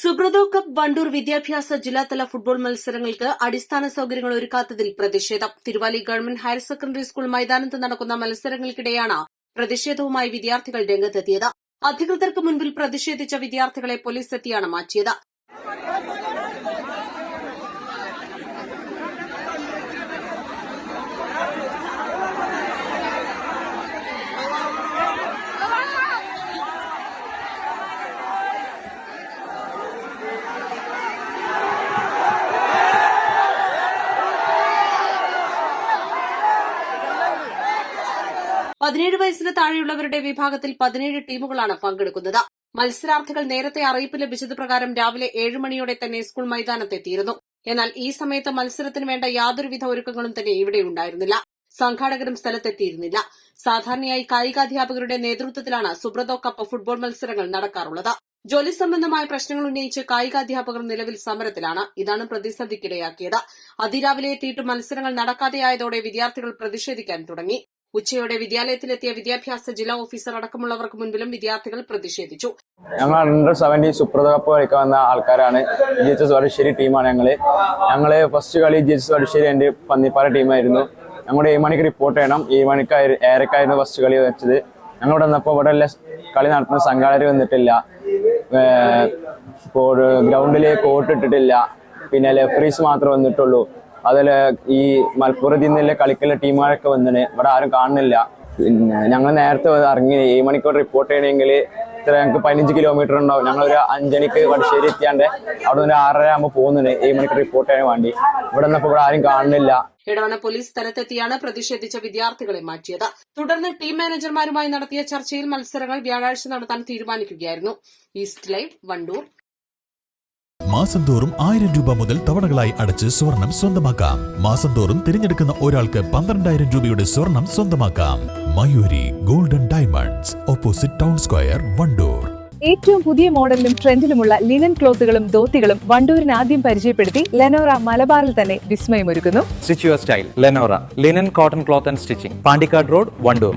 Subroto cup Vandoor വിദ്യാഭ്യാസ ജില്ലാതല football മത്സരങ്ങൾക്ക് അടിസ്ഥാന സൌകര്യങ്ങൾ ഒരുക്കാത്തതിൽ പ്രതിഷേധം. Thiruvali government higher secondary school മൈതാനത്ത് നടക്കുന്ന മത്സരങ്ങൾക്കിടെയാണ് പ്രതിഷേധവുമായി വിദ്യാർത്ഥികൾ രംഗത്തെത്തിയത്. അധികൃതർക്ക് മുൻപിൽ പ്രതിഷേധിച്ച വിദ്യാർത്ഥികളെ പോലീസ് എത്തിയാണ് മാറ്റിയത്. പതിനേഴ് വയസ്സിന് താഴെയുള്ളവരുടെ വിഭാഗത്തിൽ പതിനേഴ് ടീമുകളാണ് പങ്കെടുക്കുന്നത്. മത്സരാർത്ഥികൾ നേരത്തെ അറിയിപ്പ് ലഭിച്ചത് പ്രകാരം രാവിലെ ഏഴ് മണിയോടെ തന്നെ സ്കൂൾ മൈതാനത്തെത്തിയിരുന്നു. എന്നാൽ ഈ സമയത്ത് മത്സരത്തിന് വേണ്ട യാതൊരുവിധ ഒരുക്കങ്ങളും തന്നെ ഇവിടെ ഉണ്ടായിരുന്നില്ല. സംഘാടകരും സ്ഥലത്തെത്തിയിരുന്നില്ല. സാധാരണയായി കായികാധ്യാപകരുടെ നേതൃത്വത്തിലാണ് സുബ്രതോ കപ്പ് ഫുട്ബോൾ മത്സരങ്ങൾ നടക്കാറുള്ളത്. ജോലി സംബന്ധമായ പ്രശ്നങ്ങൾ ഉന്നയിച്ച് കായികാധ്യാപകർ നിലവിൽ സമരത്തിലാണ്. ഇതാണ് പ്രതിസന്ധിക്കിടയാക്കിയത്. അതിരാവിലെ എത്തിയിട്ട് മത്സരങ്ങൾ നടക്കാതെയായതോടെ വിദ്യാർത്ഥികൾ പ്രതിഷേധിക്കാൻ തുടങ്ങി. ഉച്ചയോടെ വിദ്യാലയത്തിലെത്തിയ വിദ്യാഭ്യാസ ജില്ലാ ഓഫീസർ അടക്കമുള്ളവർക്ക് മുൻപിലും വിദ്യാർത്ഥികൾ പ്രതിഷേധിച്ചു. ഞങ്ങൾ അണ്ടർ സെവന്റീൻ സുപ്രത കപ്പ് കളിക്കാൻ വന്ന ആൾക്കാരാണ്. ജി എച്ച് എസ് വടശ്ശേരി ടീമാണ് ഞങ്ങൾ. ഞങ്ങൾ ഫസ്റ്റ് കളി ജി എച്ച് എസ് വടശ്ശേരി എന്റെ പന്നിപ്പാറ ടീമായിരുന്നു. ഞങ്ങളുടെ ഏഴ് മണിക്ക് റിപ്പോർട്ട് ചെയ്യണം. ഏഴ് മണിക്ക് ഏറെക്കായിരുന്നു ഫസ്റ്റ് കളി വെച്ചത്. ഞങ്ങളിവിടെ വന്നപ്പോൾ ഇവിടെ എല്ലാ കളി നടത്തുന്ന സംഘാടകർ വന്നിട്ടില്ല. ഗ്രൗണ്ടിൽ കോട്ട് ഇട്ടിട്ടില്ല. പിന്നെ ലെഫ്രീസ് മാത്രമേ വന്നിട്ടുള്ളൂ. അതുപോലെ ഈ മലപ്പുറം ജില്ലയിലെ കളിക്കുന്ന ടീമുകളൊക്കെ വന്നിന്. ഇവിടെ ആരും കാണുന്നില്ല. പിന്നെ ഞങ്ങൾ നേരത്തെ ഇറങ്ങി. ഏഴ് മണിക്കൂർ റിപ്പോർട്ട് ചെയ്യണമെങ്കിൽ ഇത്ര ഞങ്ങൾക്ക് പതിനഞ്ച് കിലോമീറ്റർ ഉണ്ടാവും. ഞങ്ങളൊരു അഞ്ചണിക്ക് വടശ്ശേരി എത്തിയാണ്ട് അവിടെ നിന്ന് ആറര ആകുമ്പോൾ പോകുന്നുണ്ട്. ഏഴ് മണിക്ക് റിപ്പോർട്ട് ചെയ്യാൻ വേണ്ടി. ഇവിടെ നിന്നപ്പോൾ ഇവിടെ ആരും കാണുന്നില്ല. ഇടവണ പോലീസ് സ്ഥലത്തെത്തിയാണ് പ്രതിഷേധിച്ച വിദ്യാർത്ഥികളെ മാറ്റിയത്. തുടർന്ന് ടീം മാനേജർമാരുമായി നടത്തിയ ചർച്ചയിൽ മത്സരങ്ങൾ വ്യാഴാഴ്ച നടത്താൻ തീരുമാനിക്കുകയായിരുന്നു. East live Vandoor. മാസം തോറും ആയിരം രൂപ മുതൽ തവണകളായി അടച്ച് സ്വർണം സ്വന്തമാക്കാം. മാസം തോറും തിരഞ്ഞെടുക്കുന്ന ഒരാൾക്ക് പന്ത്രണ്ടായിരം രൂപയുടെ സ്വർണം സ്വന്തമാക്കാം. Mayuri golden diamonds opposite town square Vandoor. ഏറ്റവും പുതിയ മോഡലിലും ട്രെൻഡിലുമുള്ള ലിനൻ ക്ലോത്തുകളും ധോത്തികളും വണ്ടൂരിന് ആദ്യം പരിചയപ്പെടുത്തി ലെനോറ മലബാറിൽ തന്നെ വിസ്മയമൊരുക്കുന്നു. Stitch your style Lenora linen cotton cloth and stitching. Pandikad road Vandoor.